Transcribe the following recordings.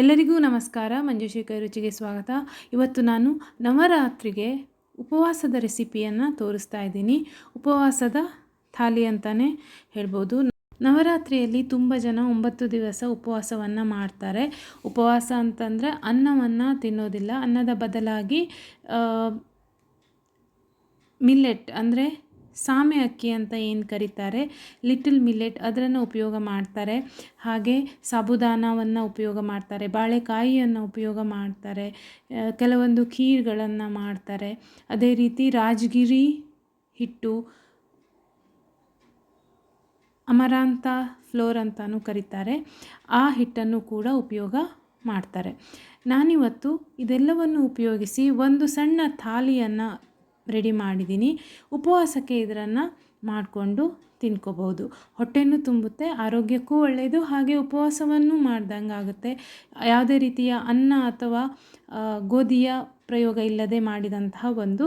ಎಲ್ಲರಿಗೂ ನಮಸ್ಕಾರ. ಮಂಜುಶೇಖರ್ ರುಚಿಗೆ ಸ್ವಾಗತ. ಇವತ್ತು ನಾನು ನವರಾತ್ರಿಗೆ ಉಪವಾಸದ ರೆಸಿಪಿಯನ್ನು ತೋರಿಸ್ತಾ ಇದ್ದೀನಿ. ಉಪವಾಸದ ಥಾಲಿ ಅಂತಲೇ ಹೇಳ್ಬೋದು. ನವರಾತ್ರಿಯಲ್ಲಿ ತುಂಬ ಜನ ಒಂಬತ್ತು ದಿವಸ ಉಪವಾಸವನ್ನು ಮಾಡ್ತಾರೆ. ಉಪವಾಸ ಅಂತಂದರೆ ಅನ್ನವನ್ನು ತಿನ್ನೋದಿಲ್ಲ. ಅನ್ನದ ಬದಲಾಗಿ ಮಿಲ್ಲೆಟ್ ಅಂದರೆ ಸಾಮೆ ಅಕ್ಕಿ ಅಂತ ಏನು ಕರೀತಾರೆ? ಲಿಟಲ್ ಮಿಲ್ಲೆಟ್ ಅದನ್ನು ಉಪಯೋಗ ಮಾಡ್ತಾರೆ. ಹಾಗೆ ಸಾಬುದಾನವನ್ನು ಉಪಯೋಗ ಮಾಡ್ತಾರೆ. ಬಾಳೆಕಾಯಿಯನ್ನು ಉಪಯೋಗ ಮಾಡ್ತಾರೆ. ಕೆಲವೊಂದು ಖೀರ್ಗಳನ್ನು ಮಾಡ್ತಾರೆ. ಅದೇ ರೀತಿ ರಾಜಗಿರಿ ಹಿಟ್ಟು, ಅಮರಾಂತ ಫ್ಲೋರ್ ಅಂತಲೂ ಕರೀತಾರೆ. ಆ ಹಿಟ್ಟನ್ನು ಕೂಡ ಉಪಯೋಗ ಮಾಡ್ತಾರೆ. ನಾನಿವತ್ತು ಇದೆಲ್ಲವನ್ನು ಉಪಯೋಗಿಸಿ ಒಂದು ಸಣ್ಣ ಥಾಲಿಯನ್ನು ರೆಡಿ ಮಾಡಿದ್ದೀನಿ. ಉಪವಾಸಕ್ಕೆ ಇದರನ್ನು ಮಾಡಿಕೊಂಡು ತಿನ್ಕೋಬಹುದು. ಹೊಟ್ಟೆನೂ ತುಂಬುತ್ತೆ, ಆರೋಗ್ಯಕ್ಕೂ ಒಳ್ಳೆಯದು ಹಾಗೆ ಉಪವಾಸವನ್ನು ಮಾಡ್ದಂಗೆ ಆಗುತ್ತೆ. ಯಾವುದೇ ರೀತಿಯ ಅನ್ನ ಅಥವಾ ಗೋಧಿಯ ಪ್ರಯೋಗ ಇಲ್ಲದೆ ಮಾಡಿದಂತಹ ಒಂದು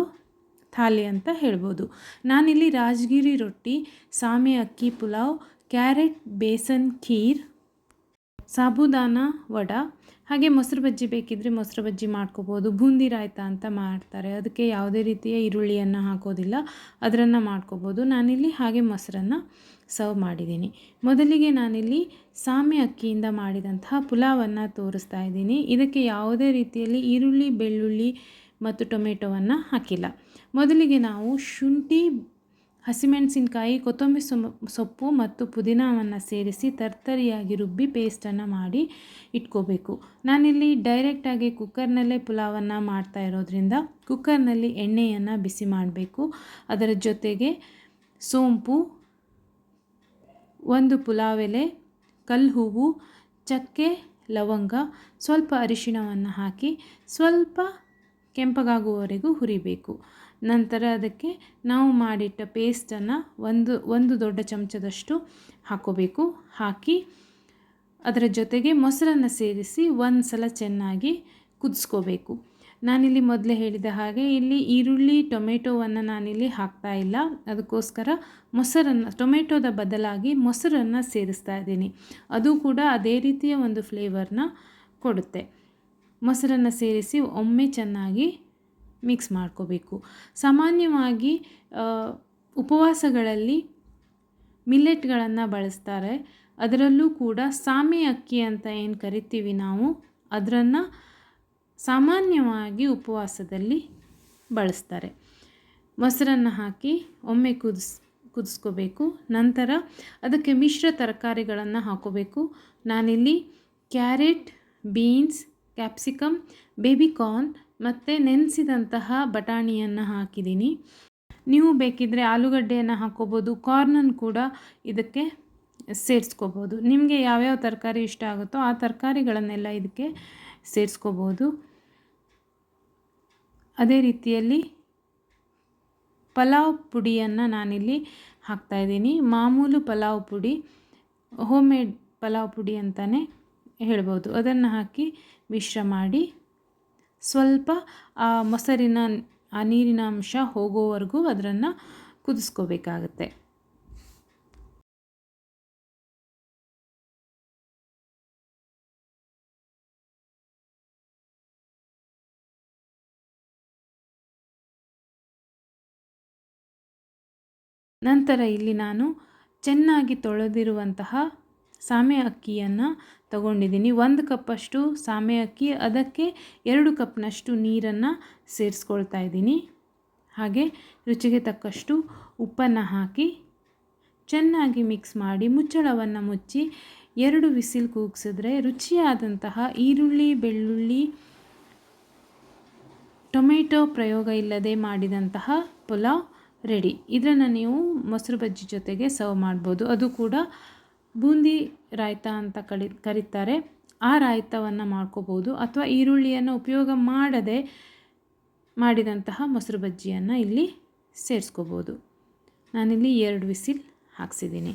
ಥಾಲಿ ಅಂತ ಹೇಳ್ಬೋದು. ನಾನಿಲ್ಲಿ ರಾಜಗಿರಿ ರೊಟ್ಟಿ, ಸಾಮೆ ಅಕ್ಕಿ ಪುಲಾವ್, ಕ್ಯಾರೆಟ್, ಬೇಸನ್, ಖೀರ್, ಸಾಬುದಾನ ವಡ ಹಾಗೆ ಮೊಸರು ಬಜ್ಜಿ ಬೇಕಿದ್ದರೆ ಮೊಸರು ಬಜ್ಜಿ ಮಾಡ್ಕೋಬೋದು. ಬೂಂದಿ ರಾಯ್ತ ಅಂತ ಮಾಡ್ತಾರೆ. ಅದಕ್ಕೆ ಯಾವುದೇ ರೀತಿಯ ಈರುಳ್ಳಿಯನ್ನು ಹಾಕೋದಿಲ್ಲ. ಅದರನ್ನು ಮಾಡ್ಕೋಬೋದು. ನಾನಿಲ್ಲಿ ಹಾಗೆ ಮೊಸರನ್ನು ಸರ್ವ್ ಮಾಡಿದ್ದೀನಿ. ಮೊದಲಿಗೆ ನಾನಿಲ್ಲಿ ಸಾಮೆ ಅಕ್ಕಿಯಿಂದ ಮಾಡಿದಂತಹ ಪುಲಾವನ್ನು ತೋರಿಸ್ತಾ ಇದ್ದೀನಿ. ಇದಕ್ಕೆ ಯಾವುದೇ ರೀತಿಯಲ್ಲಿ ಈರುಳ್ಳಿ, ಬೆಳ್ಳುಳ್ಳಿ ಮತ್ತು ಟೊಮೆಟೊವನ್ನು ಹಾಕಿಲ್ಲ. ಮೊದಲಿಗೆ ನಾವು ಶುಂಠಿ ಹಸಿಮೆಣಸಿನ್ಕಾಯಿ, ಕೊತ್ತಂಬರಿ ಸೊಪ್ಪು ಮತ್ತು ಪುದೀನವನ್ನು ಸೇರಿಸಿ ತರ್ತರಿಯಾಗಿ ರುಬ್ಬಿ ಪೇಸ್ಟನ್ನು ಮಾಡಿ ಇಟ್ಕೋಬೇಕು. ನಾನಿಲ್ಲಿ ಡೈರೆಕ್ಟಾಗಿ ಕುಕ್ಕರ್ನಲ್ಲೇ ಪುಲಾವನ್ನು ಮಾಡ್ತಾ ಇರೋದ್ರಿಂದ ಕುಕ್ಕರ್ನಲ್ಲಿ ಎಣ್ಣೆಯನ್ನು ಬಿಸಿ ಮಾಡಬೇಕು. ಅದರ ಜೊತೆಗೆ ಸೋಂಪು, ಒಂದು ಪುಲಾವ್ ಎಲೆ ಕಲ್ಲು ಹೂವು ಚಕ್ಕೆ, ಲವಂಗ, ಸ್ವಲ್ಪ ಅರಿಶಿಣವನ್ನು ಹಾಕಿ ಸ್ವಲ್ಪ ಕೆಂಪಗಾಗುವವರೆಗೂ ಹುರಿಬೇಕು. ನಂತರ ಅದಕ್ಕೆ ನಾವು ಮಾಡಿಟ್ಟ ಪೇಸ್ಟನ್ನು ಒಂದು ಒಂದು ದೊಡ್ಡ ಚಮಚದಷ್ಟು ಹಾಕೋಬೇಕು. ಹಾಕಿ ಅದರ ಜೊತೆಗೆ ಮೊಸರನ್ನು ಸೇರಿಸಿ ಒಂದು ಸಲ ಚೆನ್ನಾಗಿ ಕುದಿಸ್ಕೋಬೇಕು. ನಾನಿಲ್ಲಿ ಮೊದಲೇ ಹೇಳಿದ ಹಾಗೆ ಇಲ್ಲಿ ಈರುಳ್ಳಿ, ಟೊಮೆಟೊವನ್ನು ನಾನಿಲ್ಲಿ ಹಾಕ್ತಾ ಇಲ್ಲ. ಅದಕ್ಕೋಸ್ಕರ ಮೊಸರನ್ನು, ಟೊಮೆಟೊದ ಬದಲಾಗಿ ಮೊಸರನ್ನು ಸೇರಿಸ್ತಾ ಇದ್ದೀನಿ. ಅದು ಕೂಡ ಅದೇ ರೀತಿಯ ಒಂದು ಫ್ಲೇವರ್ನ ಕೊಡುತ್ತೆ. ಮೊಸರನ್ನು ಸೇರಿಸಿ ಒಮ್ಮೆ ಚೆನ್ನಾಗಿ ಮಿಕ್ಸ್ ಮಾಡ್ಕೋಬೇಕು. ಸಾಮಾನ್ಯವಾಗಿ ಉಪವಾಸಗಳಲ್ಲಿ ಮಿಲ್ಲೆಟ್ಗಳನ್ನು ಬಳಸ್ತಾರೆ. ಅದರಲ್ಲೂ ಕೂಡ ಸಾಮೆ ಅಕ್ಕಿ ಅಂತ ಏನು ಕರಿತೀವಿ ನಾವು ಅದನ್ನು ಸಾಮಾನ್ಯವಾಗಿ ಉಪವಾಸದಲ್ಲಿ ಬಳಸ್ತಾರೆ. ಮೊಸರನ್ನು ಹಾಕಿ ಒಮ್ಮೆ ಕುದಿಸ್, ಕುದಿಸ್ಕೋಬೇಕು. ನಂತರ ಅದಕ್ಕೆ ಮಿಶ್ರ ತರಕಾರಿಗಳನ್ನು ಹಾಕೋಬೇಕು. ನಾನಿಲ್ಲಿ ಕ್ಯಾರೆಟ್, ಬೀನ್ಸ್, ಕ್ಯಾಪ್ಸಿಕಮ್ ಬೇಬಿಕಾರ್ನ್ ಮತ್ತು ನೆನೆಸಿದಂತಹ ಬಟಾಣಿಯನ್ನು ಹಾಕಿದ್ದೀನಿ ನೀವು ಬೇಕಿದ್ದರೆ ಆಲೂಗಡ್ಡೆಯನ್ನು ಹಾಕ್ಕೋಬೋದು ಕಾರ್ನನ್ನು ಕೂಡ ಇದಕ್ಕೆ ಸೇರಿಸ್ಕೋಬೋದು. ನಿಮಗೆ ಯಾವ್ಯಾವ ತರಕಾರಿ ಇಷ್ಟ ಆಗುತ್ತೋ ಆ ತರಕಾರಿಗಳನ್ನೆಲ್ಲ ಇದಕ್ಕೆ ಸೇರಿಸ್ಕೋಬೋದು. ಅದೇ ರೀತಿಯಲ್ಲಿ ಪಲಾವ್ ಪುಡಿಯನ್ನು ನಾನಿಲ್ಲಿ ಹಾಕ್ತಾಯಿದ್ದೀನಿ ಮಾಮೂಲು ಪಲಾವ್ ಪುಡಿ ಹೋಮ್ ಮೇಡ್ ಪಲಾವ್ ಪುಡಿ ಅಂತಲೇ ಹೇಳ್ಬೋದು. ಅದನ್ನು ಹಾಕಿ ಮಿಶ್ರ ಮಾಡಿ ಸ್ವಲ್ಪ, ಆ, ಮೊಸರಿನ, ಆ, ನೀರಿನ ಅಂಶ ಹೋಗೋವರೆಗೂ ಅದನ್ನು ಕುದಿಸ್ಕೋಬೇಕಾಗತ್ತೆ. ನಂತರ ಇಲ್ಲಿ ನಾನು ಚೆನ್ನಾಗಿ ತೊಳೆದಿರುವಂತಹ ಸಾಮೆ ಅಕ್ಕಿಯನ್ನು ತಗೊಂಡಿದ್ದೀನಿ. ಒಂದು ಕಪ್ಪಷ್ಟು ಸಾಮೆ ಅಕ್ಕಿ ಅದಕ್ಕೆ ಎರಡು ಕಪ್ನಷ್ಟು ನೀರನ್ನು ಸೇರಿಸ್ಕೊಳ್ತಾ ಇದ್ದೀನಿ. ಹಾಗೆ ರುಚಿಗೆ ತಕ್ಕಷ್ಟು ಉಪ್ಪನ್ನು ಹಾಕಿ ಚೆನ್ನಾಗಿ ಮಿಕ್ಸ್ ಮಾಡಿ ಮುಚ್ಚಳವನ್ನು ಮುಚ್ಚಿ ಎರಡು ವಿಸಿಲ್ ಕೂಗಿಸಿದ್ರೆ ರುಚಿಯಾದಂತಹ ಈರುಳ್ಳಿ, ಬೆಳ್ಳುಳ್ಳಿ, ಟೊಮೆಟೊ ಪ್ರಯೋಗ ಇಲ್ಲದೆ ಮಾಡಿದಂತಹ ಪುಲಾವ್ ರೆಡಿ. ಇದನ್ನು ನೀವು ಮೊಸರು ಬಜ್ಜಿ ಜೊತೆಗೆ ಸರ್ವ್ ಮಾಡ್ಬೋದು. ಅದು ಕೂಡ ಬೂಂದಿ ರಾಯ್ತ ಅಂತ ಕರೀತಾರೆ. ಆ ರಾಯ್ತವನ್ನು ಮಾಡ್ಕೋಬೋದು. ಅಥವಾ ಈರುಳ್ಳಿಯನ್ನು ಉಪಯೋಗ ಮಾಡದೆ ಮಾಡಿದಂತಹ ಮೊಸರು ಬಜ್ಜಿಯನ್ನು ಇಲ್ಲಿ ಸೇರಿಸ್ಕೋಬೋದು. ನಾನಿಲ್ಲಿ ಎರಡು ವಿಸಿಲ್ ಹಾಕ್ಸಿದ್ದೀನಿ.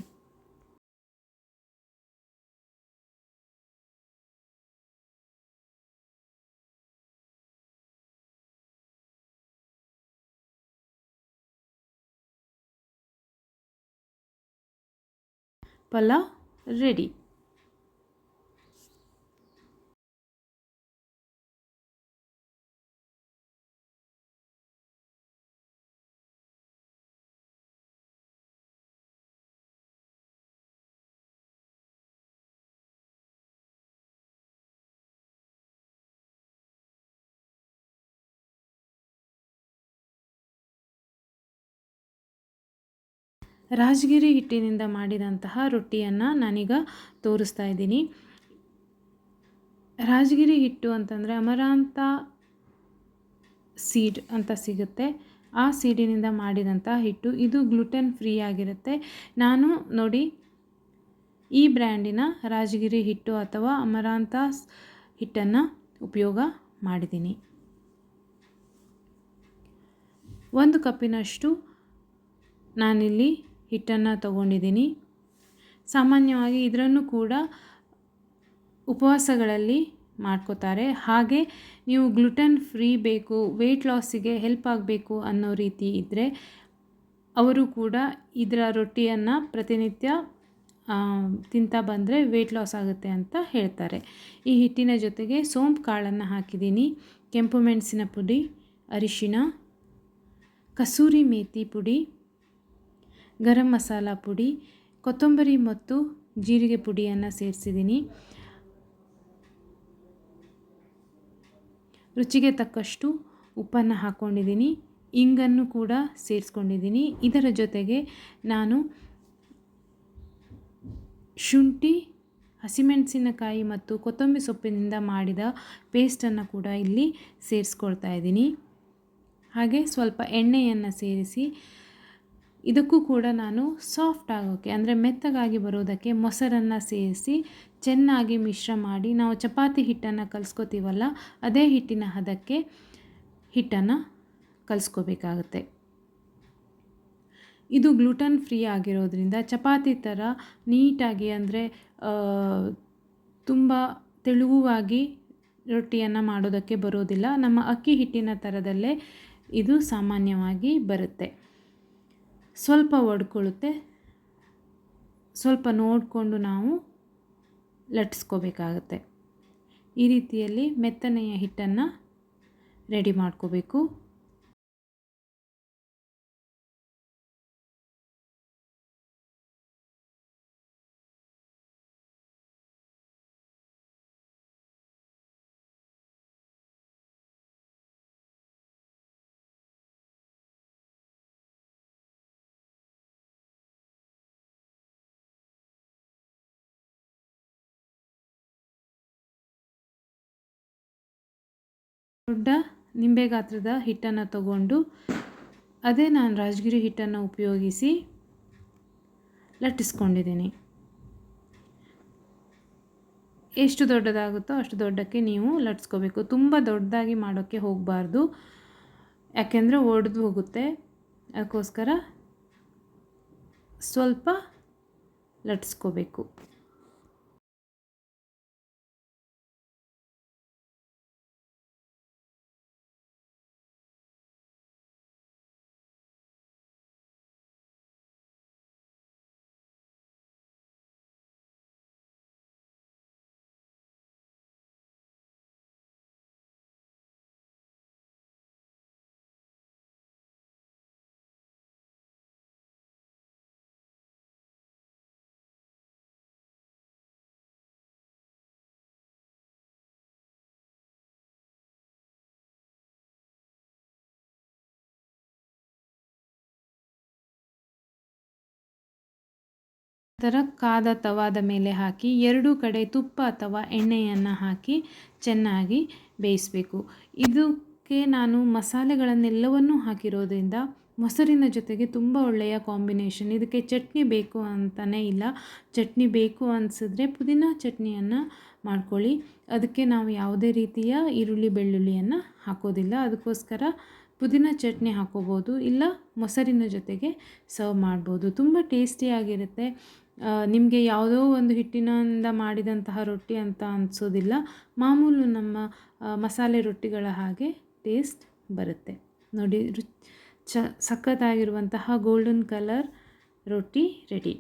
ಪಲಾವ್ ರೆಡಿ ರಾಜಗಿರಿ ಹಿಟ್ಟಿನಿಂದ ಮಾಡಿದಂತಹ ರೊಟ್ಟಿಯನ್ನು ನಾನೀಗ ತೋರಿಸ್ತಾ ಇದ್ದೀನಿ. ರಾಜಗಿರಿ ಹಿಟ್ಟು ಅಂತಂದರೆ ಅಮರಾಂತ ಸೀಡ್ ಅಂತ ಸಿಗುತ್ತೆ. ಆ ಸೀಡಿನಿಂದ ಮಾಡಿದಂಥ ಹಿಟ್ಟು ಇದು ಗ್ಲುಟೆನ್ ಫ್ರೀ ಆಗಿರುತ್ತೆ. ನಾನು ನೋಡಿ ಈ ಬ್ರ್ಯಾಂಡಿನ ರಾಜಗಿರಿ ಹಿಟ್ಟು ಅಥವಾ ಅಮರಾಂತ ಹಿಟ್ಟನ್ನು ಉಪಯೋಗ ಮಾಡಿದ್ದೀನಿ. ಒಂದು ಕಪ್ಪಿನಷ್ಟು ನಾನಿಲ್ಲಿ ಹಿಟ್ಟನ್ನು ತಗೊಂಡಿದ್ದೀನಿ. ಸಾಮಾನ್ಯವಾಗಿ ಇದರನ್ನು ಕೂಡ ಉಪವಾಸಗಳಲ್ಲಿ ಮಾಡ್ಕೋತಾರೆ. ಹಾಗೆ ನೀವು ಗ್ಲುಟನ್ ಫ್ರೀ ಬೇಕು ವೆಯ್ಟ್ ಲಾಸಿಗೆ ಹೆಲ್ಪ್ ಆಗಬೇಕು ಅನ್ನೋ ರೀತಿ ಇದ್ದರೆ ಅವರು ಕೂಡ ಇದರ ರೊಟ್ಟಿಯನ್ನು ಪ್ರತಿನಿತ್ಯ ತಿಂತಾ ಬಂದರೆ ವೆಯ್ಟ್ ಲಾಸ್ ಆಗುತ್ತೆ ಅಂತ ಹೇಳ್ತಾರೆ. ಈ ಹಿಟ್ಟಿನ ಜೊತೆಗೆ ಸೋಂಪು ಕಾಳನ್ನು ಹಾಕಿದ್ದೀನಿ. ಕೆಂಪು ಮೆಣಸಿನ ಪುಡಿ, ಅರಿಶಿಣ, ಕಸೂರಿ ಮೇಥಿ ಪುಡಿ ಗರಂ ಮಸಾಲ ಪುಡಿ, ಕೊತ್ತಂಬರಿ ಮತ್ತು ಜೀರಿಗೆ ಪುಡಿಯನ್ನು ಸೇರಿಸಿದ್ದೀನಿ. ರುಚಿಗೆ ತಕ್ಕಷ್ಟು ಉಪ್ಪನ್ನು ಹಾಕ್ಕೊಂಡಿದ್ದೀನಿ ಇಂಗನ್ನು ಕೂಡ ಸೇರಿಸ್ಕೊಂಡಿದ್ದೀನಿ. ಇದರ ಜೊತೆಗೆ ನಾನು ಶುಂಠಿ, ಹಸಿಮೆಣಸಿನಕಾಯಿ ಮತ್ತು ಕೊತ್ತಂಬರಿ ಸೊಪ್ಪಿನಿಂದ ಮಾಡಿದ ಪೇಸ್ಟನ್ನು ಕೂಡ ಇಲ್ಲಿ ಸೇರಿಸ್ಕೊಳ್ತಾ ಇದ್ದೀನಿ. ಹಾಗೆ ಸ್ವಲ್ಪ ಎಣ್ಣೆಯನ್ನು ಸೇರಿಸಿ ಇದಕ್ಕೂ ಕೂಡ ನಾನು ಸಾಫ್ಟ್ ಆಗೋಕ್ಕೆ ಅಂದರೆ ಮೆತ್ತಗಾಗಿ ಬರೋದಕ್ಕೆ ಮೊಸರನ್ನು ಸೇರಿಸಿ ಚೆನ್ನಾಗಿ ಮಿಶ್ರ ಮಾಡಿ, ನಾವು ಚಪಾತಿ ಹಿಟ್ಟನ್ನು ಕಲಿಸ್ಕೋತೀವಲ್ಲ, ಅದೇ ಹಿಟ್ಟಿನ ಹದಕ್ಕೆ ಹಿಟ್ಟನ್ನು ಕಲಿಸ್ಕೋಬೇಕಾಗುತ್ತೆ. ಇದು ಗ್ಲೂಟನ್ ಫ್ರೀ ಆಗಿರೋದ್ರಿಂದ ಚಪಾತಿ ಥರ ನೀಟಾಗಿ, ಅಂದರೆ ತುಂಬ ತೆಳುವಾಗಿ ರೊಟ್ಟಿಯನ್ನು ಮಾಡೋದಕ್ಕೆ ಬರೋದಿಲ್ಲ. ನಮ್ಮ ಅಕ್ಕಿ ಹಿಟ್ಟಿನ ಥರದಲ್ಲೇ ಇದು ಸಾಮಾನ್ಯವಾಗಿ ಬರುತ್ತೆ. ಸ್ವಲ್ಪ ಒಡ್ಕೊಳ್ಳುತ್ತೆ. ಸ್ವಲ್ಪ ನೋಡಿಕೊಂಡು ನಾವು ಲಟ್ಸ್ಕೋಬೇಕಾಗತ್ತೆ. ಈ ರೀತಿಯಲ್ಲಿ ಮೆತ್ತನೆಯ ಹಿಟ್ಟನ್ನು ರೆಡಿ ಮಾಡ್ಕೋಬೇಕು. ದೊಡ್ಡ ನಿಂಬೆ ಗಾತ್ರದ ಹಿಟ್ಟನ್ನು ತಗೊಂಡು ಅದೇ ನಾನು ರಾಜಗಿರಿ ಹಿಟ್ಟನ್ನು ಉಪಯೋಗಿಸಿ ಲಟ್ಟಿಸ್ಕೊಂಡಿದ್ದೀನಿ. ಎಷ್ಟು ದೊಡ್ಡದಾಗುತ್ತೋ ಅಷ್ಟು ದೊಡ್ಡಕ್ಕೆ ನೀವು ಲಟ್ಸ್ಕೋಬೇಕು ತುಂಬ ದೊಡ್ಡದಾಗಿ ಮಾಡೋಕ್ಕೆ ಹೋಗಬಾರ್ದು. ಯಾಕೆಂದರೆ ಒಡೆದು ಹೋಗುತ್ತೆ. ಅದಕ್ಕೋಸ್ಕರ ಸ್ವಲ್ಪ ಲಟ್ಸ್ಕೋಬೇಕು ನಂತರ ಕಾದ ತವಾದ ಮೇಲೆ ಹಾಕಿ, ಎರಡೂ ಕಡೆ ತುಪ್ಪ ಅಥವಾ ಎಣ್ಣೆಯನ್ನು ಹಾಕಿ ಚೆನ್ನಾಗಿ ಬೇಯಿಸಬೇಕು. ಇದಕ್ಕೆ ನಾನು ಮಸಾಲೆಗಳನ್ನೆಲ್ಲವನ್ನೂ ಹಾಕಿರೋದ್ರಿಂದ ಮೊಸರಿನ ಜೊತೆಗೆ ತುಂಬ ಒಳ್ಳೆಯ ಕಾಂಬಿನೇಷನ್. ಇದಕ್ಕೆ ಚಟ್ನಿ ಬೇಕು ಅಂತಲೇ ಇಲ್ಲ. ಚಟ್ನಿ ಬೇಕು ಅನಿಸಿದ್ರೆ ಪುದೀನ ಚಟ್ನಿಯನ್ನು ಮಾಡ್ಕೊಳ್ಳಿ. ಅದಕ್ಕೆ ನಾವು ಯಾವುದೇ ರೀತಿಯ ಈರುಳ್ಳಿ ಬೆಳ್ಳುಳ್ಳಿಯನ್ನು ಹಾಕೋದಿಲ್ಲ. ಅದಕ್ಕೋಸ್ಕರ ಪುದೀನ ಚಟ್ನಿ ಹಾಕೋಬೋದು, ಇಲ್ಲ ಮೊಸರಿನ ಜೊತೆಗೆ ಸರ್ವ್ ಮಾಡ್ಬೋದು. ತುಂಬ ಟೇಸ್ಟಿಯಾಗಿರುತ್ತೆ. ನಿಮಗೆ ಯಾವುದೋ ಒಂದು ಹಿಟ್ಟಿನಿಂದ ಮಾಡಿದಂತಹ ರೊಟ್ಟಿ ಅಂತ ಅನಿಸೋದಿಲ್ಲ. ಮಾಮೂಲು ನಮ್ಮ ಮಸಾಲೆ ರೊಟ್ಟಿಗಳ ಹಾಗೆ ಟೇಸ್ಟ್ ಬರುತ್ತೆ. ನೋಡಿ ರು ಚ, ಸಖತ್ತಾಗಿರುವಂತಹ ಗೋಲ್ಡನ್ ಕಲರ್ ರೊಟ್ಟಿ ರೆಡಿ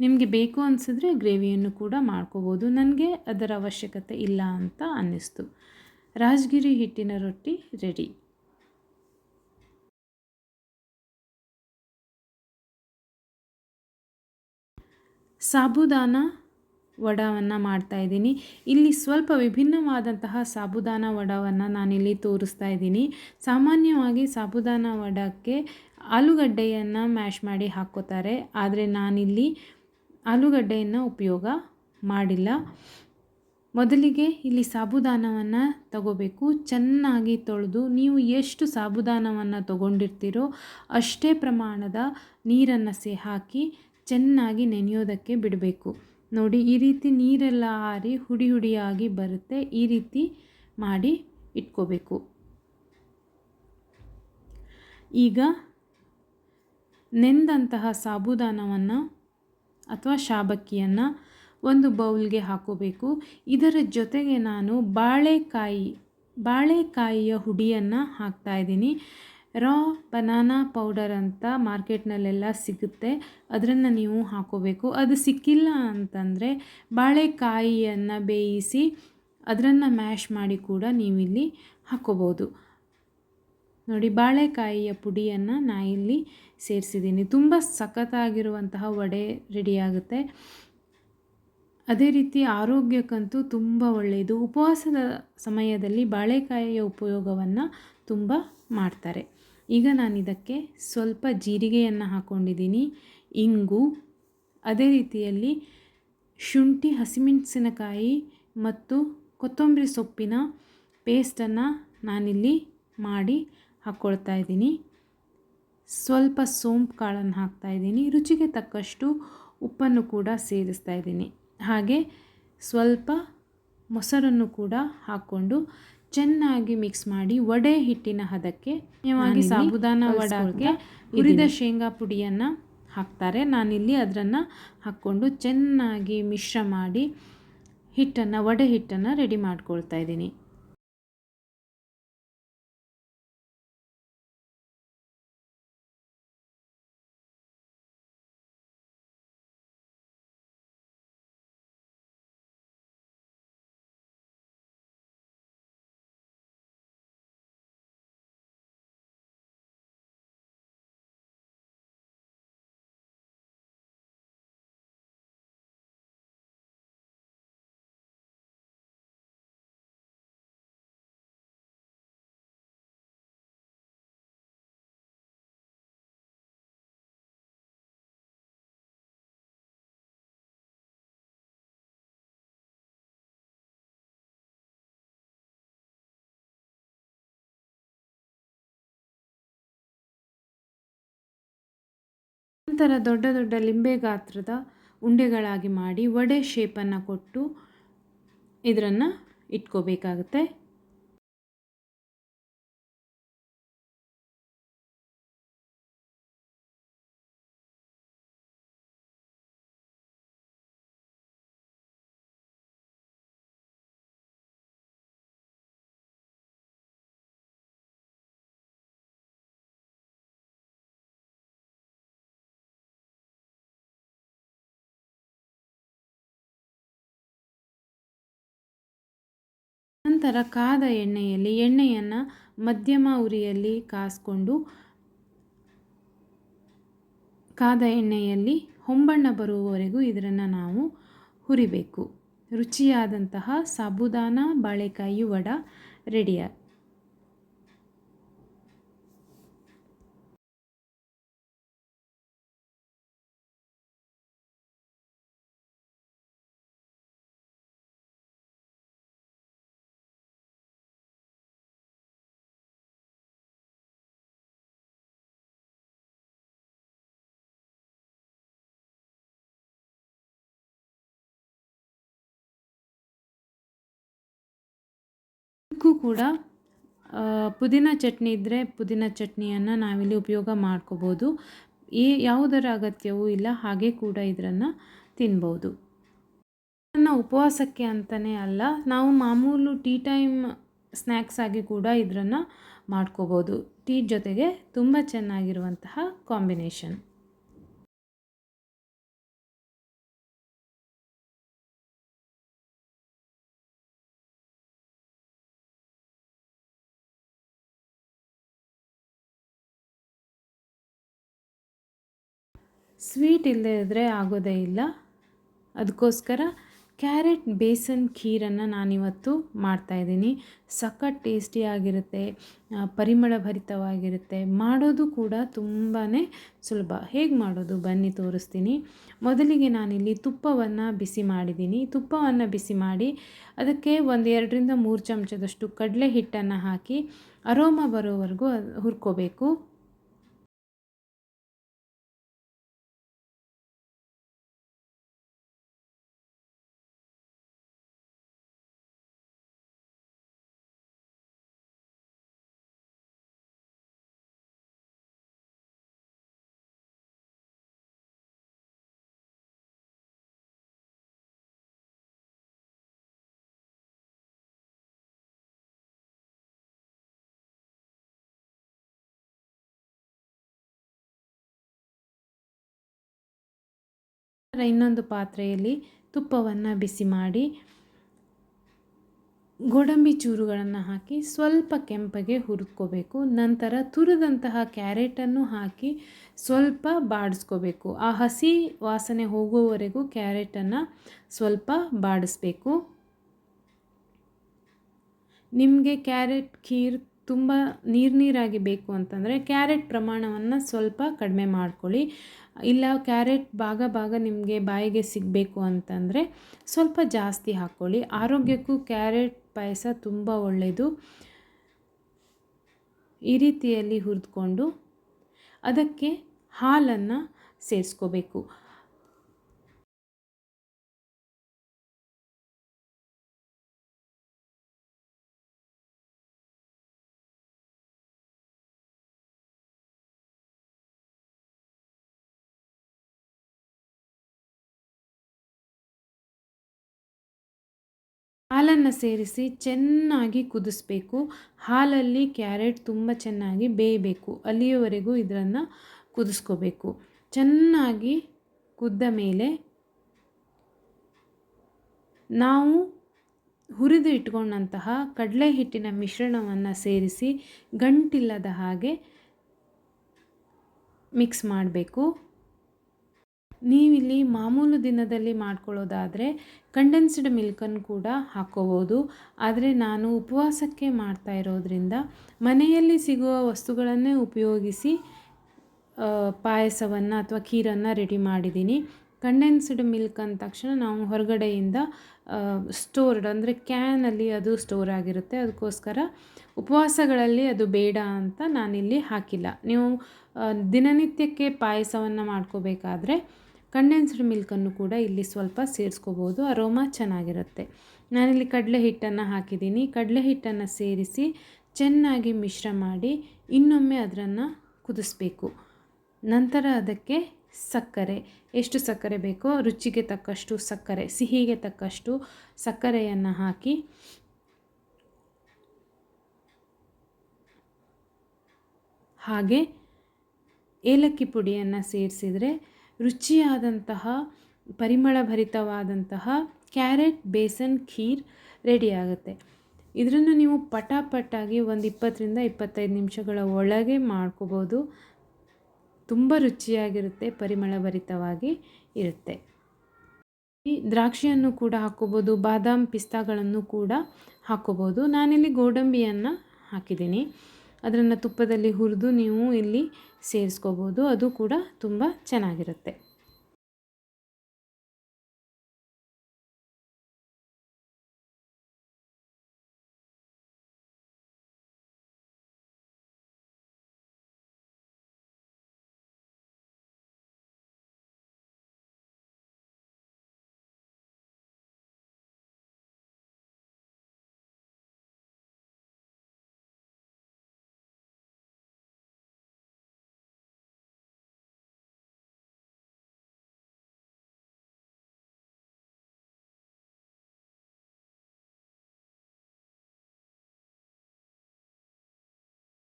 ನಿಮಗೆ ಬೇಕು ಅನಿಸಿದ್ರೆ ಗ್ರೇವಿಯನ್ನು ಕೂಡ ಮಾಡ್ಕೋಬೋದು. ನನಗೆ ಅದರ ಅವಶ್ಯಕತೆ ಇಲ್ಲ ಅಂತ ಅನ್ನಿಸ್ತು. ರಾಜಗಿರಿ ಹಿಟ್ಟಿನ ರೊಟ್ಟಿ ರೆಡಿ ಸಾಬುದಾನ ವಡವನ್ನು ಮಾಡ್ತಾಯಿದ್ದೀನಿ ಇಲ್ಲಿ ಸ್ವಲ್ಪ ವಿಭಿನ್ನವಾದಂತಹ ಸಾಬುದಾನ ವಡವನ್ನು ನಾನಿಲ್ಲಿ ತೋರಿಸ್ತಾ ಇದ್ದೀನಿ. ಸಾಮಾನ್ಯವಾಗಿ ಸಾಬುದಾನ ವಡಕ್ಕೆ ಆಲೂಗಡ್ಡೆಯನ್ನು ಮ್ಯಾಶ್ ಮಾಡಿ ಹಾಕ್ಕೋತಾರೆ. ಆದರೆ ನಾನಿಲ್ಲಿ ಆಲೂಗಡ್ಡೆಯನ್ನು ಉಪಯೋಗ ಮಾಡಿಲ್ಲ. ಮೊದಲಿಗೆ ಇಲ್ಲಿ ಸಾಬುದಾನವನ್ನು ತಗೋಬೇಕು. ಚೆನ್ನಾಗಿ ತೊಳೆದು ನೀವು ಎಷ್ಟು ಸಾಬುದಾನವನ್ನು ತಗೊಂಡಿರ್ತೀರೋ ಅಷ್ಟೇ ಪ್ರಮಾಣದ ನೀರನ್ನು ಸೇ ಹಾಕಿ ಚೆನ್ನಾಗಿ ನೆನೆಯೋದಕ್ಕೆ ಬಿಡಬೇಕು. ನೋಡಿ, ಈ ರೀತಿ ನೀರೆಲ್ಲ ಆರಿ ಹುಡಿ ಹುಡಿಯಾಗಿ ಬರುತ್ತೆ. ಈ ರೀತಿ ಮಾಡಿ ಇಟ್ಕೋಬೇಕು. ಈಗ ನೆಂದಂತಹ ಸಾಬುದಾನವನ್ನು ಅಥವಾ ಶಾಬಕ್ಕಿಯನ್ನು ಒಂದು ಬೌಲ್ಗೆ ಹಾಕೋಬೇಕು. ಇದರ ಜೊತೆಗೆ ನಾನು ಬಾಳೆಕಾಯಿ, ಬಾಳೆಕಾಯಿಯ ಹುಡಿಯನ್ನು ಹಾಕ್ತಾಯಿದ್ದೀನಿ ರಾ ಬನಾನಾ ಪೌಡರ್ ಅಂತ ಮಾರ್ಕೆಟ್ನಲ್ಲೆಲ್ಲ ಸಿಗುತ್ತೆ. ಅದರನ್ನು ನೀವು ಹಾಕೋಬೇಕು. ಅದು ಸಿಕ್ಕಿಲ್ಲ ಅಂತಂದರೆ ಬಾಳೆಕಾಯಿಯನ್ನು ಬೇಯಿಸಿ ಅದರನ್ನು ಮ್ಯಾಶ್ ಮಾಡಿ ಕೂಡ ನೀವಿಲ್ಲಿ ಹಾಕೋಬೋದು. ನೋಡಿ, ಬಾಳೆಕಾಯಿಯ ಪುಡಿಯನ್ನು ನಾ ಇಲ್ಲಿ ಸೇರಿಸಿದ್ದೀನಿ. ತುಂಬ ಸಖತ್ತಾಗಿರುವಂತಹ ವಡೆ ರೆಡಿಯಾಗುತ್ತೆ ಅದೇ ರೀತಿ ಆರೋಗ್ಯಕ್ಕಂತೂ ತುಂಬ ಒಳ್ಳೆಯದು ಉಪವಾಸದ ಸಮಯದಲ್ಲಿ ಬಾಳೆಕಾಯಿಯ ಉಪಯೋಗವನ್ನು ತುಂಬ ಮಾಡ್ತಾರೆ. ಈಗ ನಾನು ಇದಕ್ಕೆ ಸ್ವಲ್ಪ ಜೀರಿಗೆಯನ್ನು ಹಾಕ್ಕೊಂಡಿದ್ದೀನಿ ಇಂಗು, ಅದೇ ರೀತಿಯಲ್ಲಿ ಶುಂಠಿ, ಹಸಿಮೆಣಸಿನಕಾಯಿ ಮತ್ತು ಕೊತ್ತಂಬರಿ ಸೊಪ್ಪಿನ ಪೇಸ್ಟನ್ನು ನಾನಿಲ್ಲಿ ಮಾಡಿ ಹಾಕ್ಕೊಳ್ತಾ ಇದ್ದೀನಿ. ಸ್ವಲ್ಪ ಸೋಂಪು ಕಾಳನ್ನು ಹಾಕ್ತಾಯಿದ್ದೀನಿ ರುಚಿಗೆ ತಕ್ಕಷ್ಟು ಉಪ್ಪನ್ನು ಕೂಡ ಸೇರಿಸ್ತಾ ಇದ್ದೀನಿ. ಹಾಗೆ ಸ್ವಲ್ಪ ಮೊಸರನ್ನು ಕೂಡ ಹಾಕ್ಕೊಂಡು ಚೆನ್ನಾಗಿ ಮಿಕ್ಸ್ ಮಾಡಿ ವಡೆ ಹಿಟ್ಟಿನ ಹದಕ್ಕೆ ಸಾಬುದಾನ ವಡಕ್ಕೆ ಹುರಿದ ಶೇಂಗಾ ಪುಡಿಯನ್ನು ಹಾಕ್ತಾರೆ. ನಾನಿಲ್ಲಿ ಅದನ್ನು ಹಾಕ್ಕೊಂಡು ಚೆನ್ನಾಗಿ ಮಿಶ್ರ ಮಾಡಿ ಹಿಟ್ಟನ್ನು ವಡೆ ಹಿಟ್ಟನ್ನು ರೆಡಿ ಮಾಡ್ಕೊಳ್ತಾ ಇದ್ದೀನಿ. ನಂತರ ದೊಡ್ಡ ದೊಡ್ಡ ಲಿಂಬೆ ಗಾತ್ರದ ಉಂಡೆಗಳಾಗಿ ಮಾಡಿ ವಡೆ ಶೇಪನ್ನು ಕೊಟ್ಟು ಇದರನ್ನು ಇಟ್ಕೋಬೇಕಾಗುತ್ತೆ. ನಂತರ ಕಾದ ಎಣ್ಣೆಯಲ್ಲಿ ಎಣ್ಣೆಯನ್ನು ಮಧ್ಯಮ ಉರಿಯಲ್ಲಿ ಕಾಸ್ಕೊಂಡು ಕಾದ ಎಣ್ಣೆಯಲ್ಲಿ ಹೊಂಬಣ್ಣ ಬರುವವರೆಗೂ ಇದನ್ನು ನಾವು ಹುರಿಬೇಕು. ರುಚಿಯಾದಂತಹ ಸಾಬುದಾನ, ಬಾಳೆಕಾಯಿ ವಡ ರೆಡಿಯ ಇದಕ್ಕೂ ಕೂಡ ಪುದೀನ ಚಟ್ನಿ ಇದ್ದರೆ ಪುದೀನ ಚಟ್ನಿಯನ್ನು ನಾವಿಲ್ಲಿ ಉಪಯೋಗ ಮಾಡ್ಕೋಬೋದು. ಈ ಯಾವುದರ ಅಗತ್ಯವೂ ಇಲ್ಲ, ಹಾಗೆ ಕೂಡ ಇದರನ್ನು ತಿನ್ಬೋದು. ಇದನ್ನು ಉಪವಾಸಕ್ಕೆ ಅಂತಲೇ ಅಲ್ಲ, ನಾವು ಮಾಮೂಲು ಟೀ ಟೈಮ್ ಸ್ನ್ಯಾಕ್ಸ್ ಆಗಿ ಕೂಡ ಇದರನ್ನು ಮಾಡ್ಕೋಬೋದು. ಟೀ ಜೊತೆಗೆ ತುಂಬ ಚೆನ್ನಾಗಿರುವಂತಹ ಕಾಂಬಿನೇಷನ್. ಸ್ವೀಟ್ ಇಲ್ಲದೇ ಇದ್ದರೆ ಆಗೋದೇ ಇಲ್ಲ. ಅದಕ್ಕೋಸ್ಕರ ಕ್ಯಾರೆಟ್ ಬೇಸನ್ ಖೀರನ್ನು ನಾನಿವತ್ತು ಮಾಡ್ತಾಯಿದ್ದೀನಿ ಸಖತ್ ಟೇಸ್ಟಿಯಾಗಿರುತ್ತೆ ಪರಿಮಳಭರಿತವಾಗಿರುತ್ತೆ. ಮಾಡೋದು ಕೂಡ ತುಂಬಾ ಸುಲಭ. ಹೇಗೆ ಮಾಡೋದು? ಬನ್ನಿ ತೋರಿಸ್ತೀನಿ. ಮೊದಲಿಗೆ ನಾನಿಲ್ಲಿ ತುಪ್ಪವನ್ನು ಬಿಸಿ ಮಾಡಿದ್ದೀನಿ. ತುಪ್ಪವನ್ನು ಬಿಸಿ ಮಾಡಿ ಅದಕ್ಕೆ ಒಂದು ಎರಡರಿಂದ ಮೂರು ಚಮಚದಷ್ಟು ಕಡಲೆ ಹಿಟ್ಟನ್ನು ಹಾಕಿ ಅರೋಮ ಬರೋವರೆಗೂ ಹುರ್ಕೋಬೇಕು. ಇನ್ನೊಂದು ಪಾತ್ರೆಯಲ್ಲಿ ತುಪ್ಪವನ್ನು ಬಿಸಿ ಮಾಡಿ, ಗೋಡಂಬಿ ಚೂರುಗಳನ್ನು ಹಾಕಿ ಸ್ವಲ್ಪ ಕೆಂಪಗೆ ಹುರಿದ್ಕೋಬೇಕು ನಂತರ ತುರಿದಂತಹ ಕ್ಯಾರೆಟನ್ನು ಹಾಕಿ ಸ್ವಲ್ಪ ಬಾಡಿಸ್ಕೋಬೇಕು. ಆ ಹಸಿ ವಾಸನೆ ಹೋಗುವವರೆಗೂ ಕ್ಯಾರೆಟನ್ನು ಸ್ವಲ್ಪ ಬಾಡಿಸ್ಬೇಕು. ನಿಮಗೆ ಕ್ಯಾರೆಟ್, ಖೀರ್ ತುಂಬ ನೀರು ನೀರಾಗಿ ಬೇಕು ಅಂತಂದರೆ ಕ್ಯಾರೆಟ್ ಪ್ರಮಾಣವನ್ನು ಸ್ವಲ್ಪ ಕಡಿಮೆ ಮಾಡ್ಕೊಳ್ಳಿ. ಇಲ್ಲ ಕ್ಯಾರೆಟ್ ಭಾಗ ಭಾಗ ನಿಮಗೆ ಬಾಯಿಗೆ ಸಿಗಬೇಕು ಅಂತಂದರೆ ಸ್ವಲ್ಪ ಜಾಸ್ತಿ ಹಾಕ್ಕೊಳ್ಳಿ. ಆರೋಗ್ಯಕ್ಕೂ ಕ್ಯಾರೆಟ್ ಪಾಯಸ ತುಂಬ ಒಳ್ಳೆಯದು ಈ ರೀತಿಯಲ್ಲಿ ಹುರಿದುಕೊಂಡು ಅದಕ್ಕೆ ಹಾಲನ್ನು ಸೇರಿಸ್ಕೋಬೇಕು. ಹಾಲನ್ನು ಸೇರಿಸಿ ಚೆನ್ನಾಗಿ ಕುದಿಸ್ಬೇಕು. ಹಾಲಲ್ಲಿ ಕ್ಯಾರೆಟ್ ತುಂಬ ಚೆನ್ನಾಗಿ ಬೇಯಬೇಕು. ಅಲ್ಲಿಯವರೆಗೂ ಇದನ್ನು ಕುದಿಸ್ಕೋಬೇಕು. ಚೆನ್ನಾಗಿ ಕುದ್ದ ಮೇಲೆ ನಾವು ಹುರಿದು ಇಟ್ಕೊಂಡಂತಹ ಕಡಲೆ ಹಿಟ್ಟಿನ ಮಿಶ್ರಣವನ್ನು ಸೇರಿಸಿ ಗಂಟಿಲ್ಲದ ಹಾಗೆ ಮಿಕ್ಸ್ ಮಾಡಬೇಕು. ನೀವಿಲ್ಲಿ ಮಾಮೂಲು ದಿನದಲ್ಲಿ ಮಾಡ್ಕೊಳ್ಳೋದಾದರೆ ಕಂಡೆನ್ಸ್ಡ್ ಮಿಲ್ಕನ್ನು ಕೂಡ ಹಾಕ್ಕೋಬೋದು. ಆದರೆ ನಾನು ಉಪವಾಸಕ್ಕೆ ಮಾಡ್ತಾ ಇರೋದ್ರಿಂದ ಮನೆಯಲ್ಲಿ ಸಿಗುವ ವಸ್ತುಗಳನ್ನೇ ಉಪಯೋಗಿಸಿ ಪಾಯಸವನ್ನು ಅಥವಾ ಖೀರನ್ನು ರೆಡಿ ಮಾಡಿದ್ದೀನಿ. ಕಂಡೆನ್ಸ್ಡ್ ಮಿಲ್ಕ್ ಅಂದ ತಕ್ಷಣ ನಾವು ಹೊರಗಡೆಯಿಂದ ಸ್ಟೋರ್ಡ್ ಅಂದರೆ ಕ್ಯಾನಲ್ಲಿ ಅದು ಸ್ಟೋರ್ ಆಗಿರುತ್ತೆ. ಅದಕ್ಕೋಸ್ಕರ ಉಪವಾಸಗಳಲ್ಲಿ ಅದು ಬೇಡ ಅಂತ ನಾನಿಲ್ಲಿ ಹಾಕಿಲ್ಲ. ನೀವು ದಿನನಿತ್ಯಕ್ಕೆ ಪಾಯಸವನ್ನು ಮಾಡ್ಕೋಬೇಕಾದ್ರೆ ಕಂಡೆನ್ಸ್ಡ್ ಮಿಲ್ಕನ್ನು ಕೂಡ ಇಲ್ಲಿ ಸ್ವಲ್ಪ ಸೇರಿಸ್ಕೋಬೋದು. ಅರೋಮ ಚೆನ್ನಾಗಿರುತ್ತೆ. ನಾನಿಲ್ಲಿ ಕಡಲೆ ಹಿಟ್ಟನ್ನು ಹಾಕಿದ್ದೀನಿ. ಕಡಲೆ ಹಿಟ್ಟನ್ನು ಸೇರಿಸಿ ಚೆನ್ನಾಗಿ ಮಿಶ್ರ ಮಾಡಿ ಇನ್ನೊಮ್ಮೆ ಅದನ್ನು ಕುದಿಸ್ಬೇಕು. ನಂತರ ಅದಕ್ಕೆ ಸಕ್ಕರೆ. ಎಷ್ಟು ಸಕ್ಕರೆ ಬೇಕೋ ರುಚಿಗೆ ತಕ್ಕಷ್ಟು ಸಕ್ಕರೆ, ಸಿಹಿಗೆ ತಕ್ಕಷ್ಟು ಸಕ್ಕರೆಯನ್ನು ಹಾಕಿ ಹಾಗೆ ಏಲಕ್ಕಿ ಪುಡಿಯನ್ನು ಸೇರಿಸಿದರೆ ರುಚಿಯಾದಂತಹ, ಪರಿಮಳಭರಿತವಾದಂತಹ ಕ್ಯಾರೆಟ್, ಬೇಸನ್, ಖೀರ್ ರೆಡಿಯಾಗುತ್ತೆ ಇದನ್ನು ನೀವು ಪಟಾಪಟ್ಟಾಗಿ ಒಂದು ಇಪ್ಪತ್ತರಿಂದ ಇಪ್ಪತ್ತೈದು ನಿಮಿಷಗಳ ಒಳಗೆ ಮಾಡ್ಕೋಬೋದು. ತುಂಬ ರುಚಿಯಾಗಿರುತ್ತೆ, ಪರಿಮಳಭರಿತವಾಗಿ ಇರುತ್ತೆ. ಈ ದ್ರಾಕ್ಷಿಯನ್ನು ಕೂಡ ಹಾಕ್ಕೋಬೋದು, ಬಾದಾಮ್ ಪಿಸ್ತಾಗಳನ್ನು ಕೂಡ ಹಾಕ್ಕೋಬೋದು. ನಾನಿಲ್ಲಿ ಗೋಡಂಬಿಯನ್ನು ಹಾಕಿದ್ದೀನಿ. ಅದನ್ನು ತುಪ್ಪದಲ್ಲಿ ಹುರಿದು ನೀವು ಇಲ್ಲಿ ಸೇರಿಸ್ಕೋಬೋದು. ಅದು ಕೂಡ ತುಂಬ ಚೆನ್ನಾಗಿರುತ್ತೆ.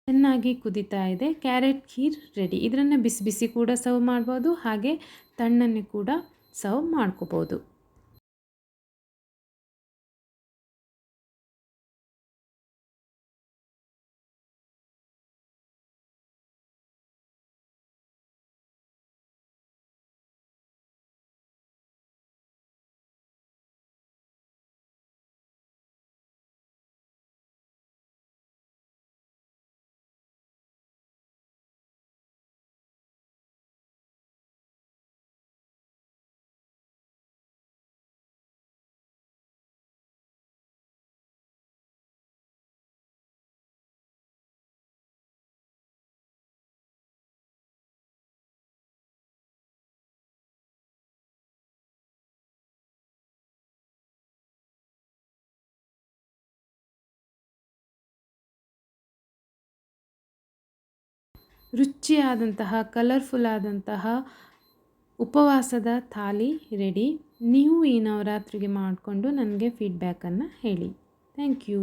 ಚೆನ್ನಾಗಿ ಕುದೀತಾ ಇದೆ. ಕ್ಯಾರೆಟ್ ಖೀರ್ ರೆಡಿ ಇದರನ್ನು ಬಿಸಿ ಬಿಸಿ ಕೂಡ ಸರ್ವ್ ಮಾಡ್ಬೋದು. ಹಾಗೆ ತಣ್ಣನೆ ಕೂಡ ಸರ್ವ್ ಮಾಡ್ಕೋಬೋದು. ರುಚಿಯಾದಂತಹ ಕಲರ್ಫುಲ್ ಆದಂತಹ ಉಪವಾಸದ ಥಾಲಿ ರೆಡಿ ನೀವು ಈ ನವರಾತ್ರಿಗೆ ಮಾಡಿಕೊಂಡು ನನಗೆ ಫೀಡ್ಬ್ಯಾಕನ್ನು ಹೇಳಿ. Thank you